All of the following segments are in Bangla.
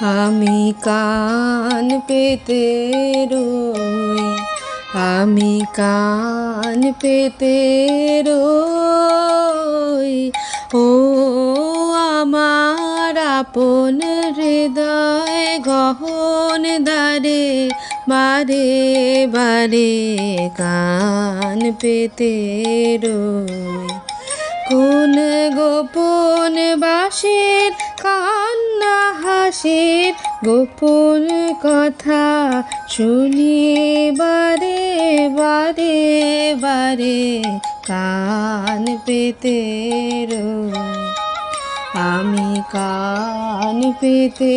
আমি কান পেতে রই, আমি কান পেতে রই। ও আমার আপন হৃদয় গহন দারে বারে বারে কান পেতে রই। কোন গোপন বাসের কান্না হাসির গোপন কথা শুনিয়ে বারে বারে বারে কান পেতে আমি কান পেতে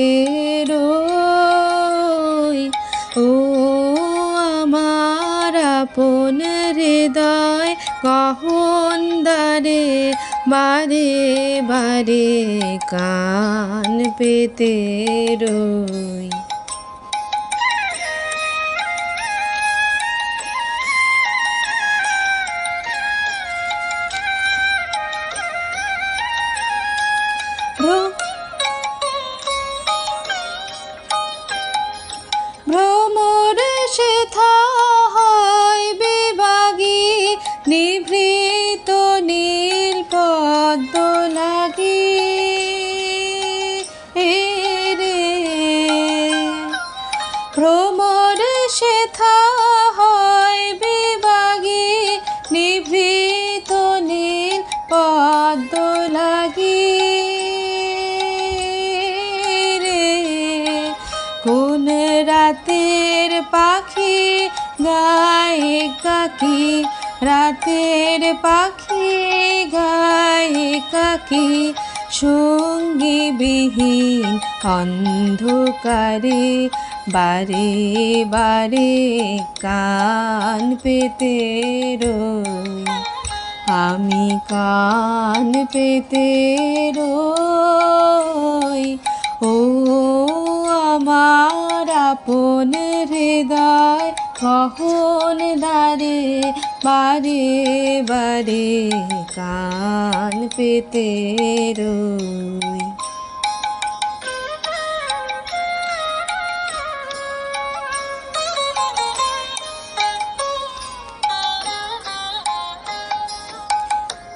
রই কহন দারে বারে বারে কান পেতে রই। ভ্র- ভ্রমর সেথা হয় পদ্ম লাগি রে। কোন রাতের পাখি গায়ে কাকি? রাতের পাখি গায়ে কাকি? সঙ্গী বিহীন অন্ধকারে, বারে বারে কান পেতে রই। আমি কান পেতে রই। ও আমার আপন হৃদয়, কখন দারে বারে বারে কান পেতে রই।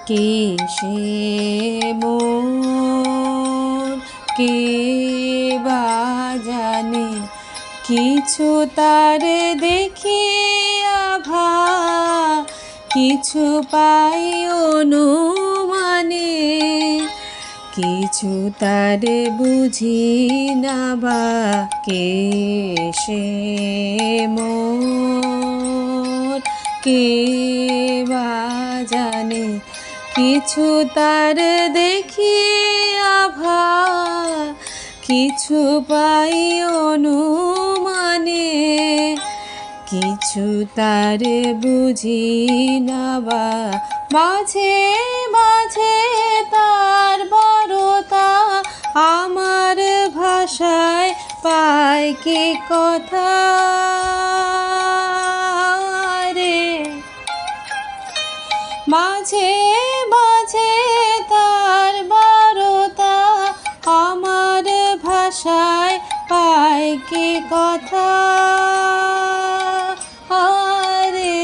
কে সে কে বা জানে? কিছু তার দেখি আভা কিছু পাই অনুমানে, কিছু তার বুঝি না বা কে সে মোর কে বা জানে? কিছু তার দেখি আভা, কিছু পাই অনুমানে, কিছু তার বুঝি না বা, মাঝে মাঝে তার বড়তা আমার ভাষায় পায় কি কথা মাঝে মাঝে তার বারতা আমার ভাষায় পায় কি কথা? আরে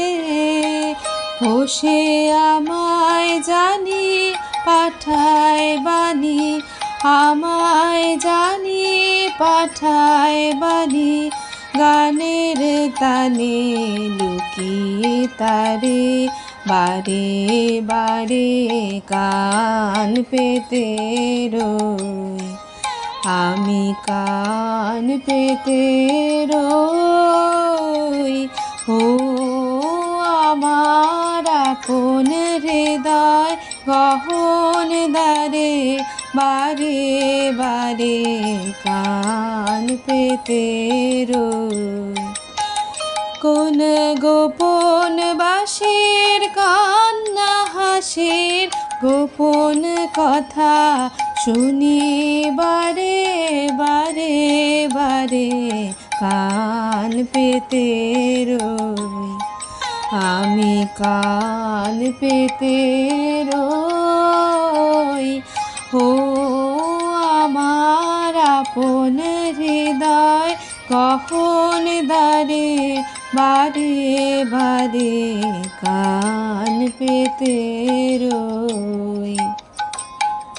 হোসে আমায় জানি, পাঠায় বাণী। আমায় জানি, পাঠায় বাণী। গানের তানে লুকিয়ে তারে বারে বারে কান পেতে রই। আমি কান পেতে রই। ও আমার আপন হৃদয়, গহন দারে বারে বারে কান পেতে রই। কোন গোপন বাসের কান্না হাসির গোপন কথা শুনি বারে বারে বারে, কান পেতে রই। আমি কান পেতে রই। ও আমার আপন হৃদয় কখন দারে पित